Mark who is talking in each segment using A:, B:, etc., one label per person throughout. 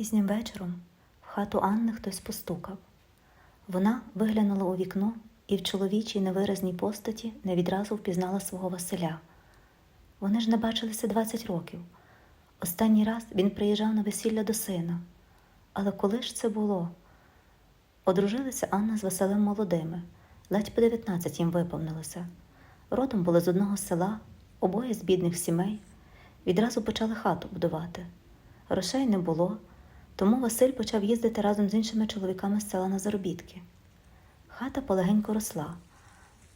A: Пізнім вечором в хату Анни хтось постукав. Вона виглянула у вікно і в чоловічій невиразній постаті не відразу впізнала свого Василя. Вони ж не бачилися 20 років. Останній раз він приїжджав на весілля до сина. Але коли ж це було? Одружилися Анна з Василем молодими, ледь по 19 їм виповнилося. Родом були з одного села, обоє з бідних сімей. Відразу почали хату будувати. Грошей не було, тому Василь почав їздити разом з іншими чоловіками з села на заробітки. Хата полегенько росла.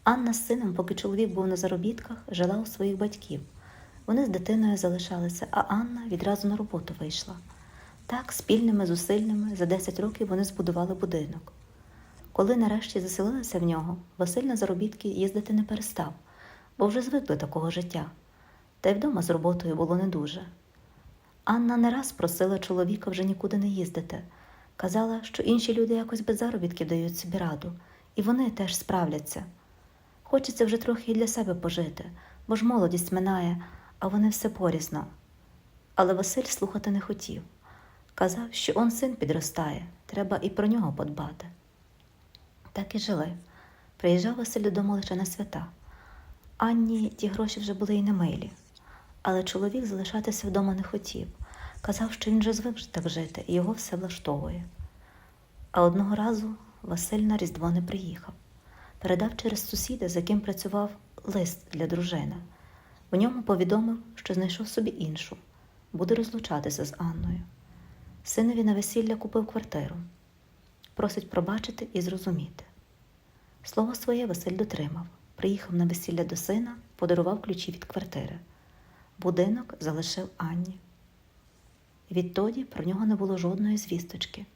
A: Анна з сином, поки чоловік був на заробітках, жила у своїх батьків. Вони з дитиною залишалися, а Анна відразу на роботу вийшла. Так, спільними зусиллями за 10 років вони збудували будинок. Коли нарешті заселилися в нього, Василь на заробітки їздити не перестав, бо вже звик до такого життя. Та й вдома з роботою було не дуже. Анна не раз просила чоловіка вже нікуди не їздити. Казала, що інші люди якось без заробітків дають собі раду, і вони теж справляться. Хочеться вже трохи і для себе пожити, бо ж молодість минає, а вони все порізно. Але Василь слухати не хотів. Казав, що он син підростає, треба і про нього подбати. Так і жили. Приїжджав Василь додому лише на свята. Анні ті гроші вже були й не милі. Але чоловік залишатися вдома не хотів. Казав, що він вже звик так жити, і його все влаштовує. А одного разу Василь на Різдво не приїхав. Передав через сусіда, за ким працював лист для дружини. В ньому повідомив, що знайшов собі іншу, буде розлучатися з Анною. Синові на весілля купив квартиру. Просить пробачити і зрозуміти. Слово своє Василь дотримав. Приїхав на весілля до сина, подарував ключі від квартири. Будинок залишив Анні. Відтоді про нього не було жодної звісточки.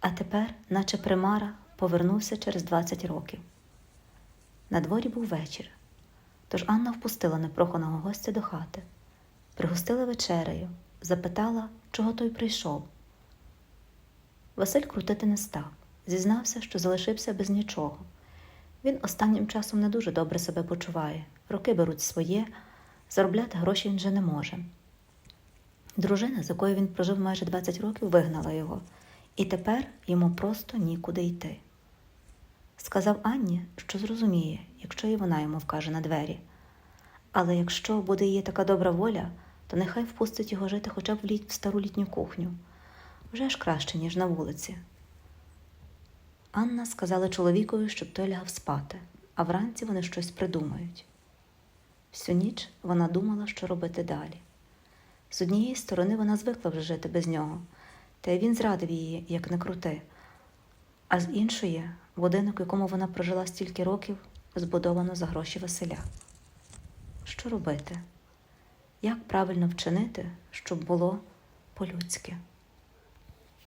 A: А тепер, наче примара, повернувся через 20 років. На дворі був вечір, тож Анна впустила непроханого гостя до хати, пригостила вечерею, запитала, чого той прийшов. Василь крутити не став, зізнався, що залишився без нічого. Він останнім часом не дуже добре себе почуває, роки беруть своє, заробляти гроші він вже не може. Дружина, з якою він прожив майже 20 років, вигнала його, і тепер йому просто нікуди йти. Сказав Анні, що зрозуміє, якщо і вона йому вкаже на двері. Але якщо буде її така добра воля, то нехай впустить його жити хоча б в, літ... в стару літню кухню. Вже ж краще, ніж на вулиці. Анна сказала чоловікові, щоб той лягав спати, а вранці вони щось придумають. Всю ніч вона думала, що робити далі. З однієї сторони вона звикла вже жити без нього, та й він зрадив її, як не крути. А з іншої, будинок, в якому вона прожила стільки років, збудовано за гроші Василя. Що робити? Як правильно вчинити, щоб було по-людськи?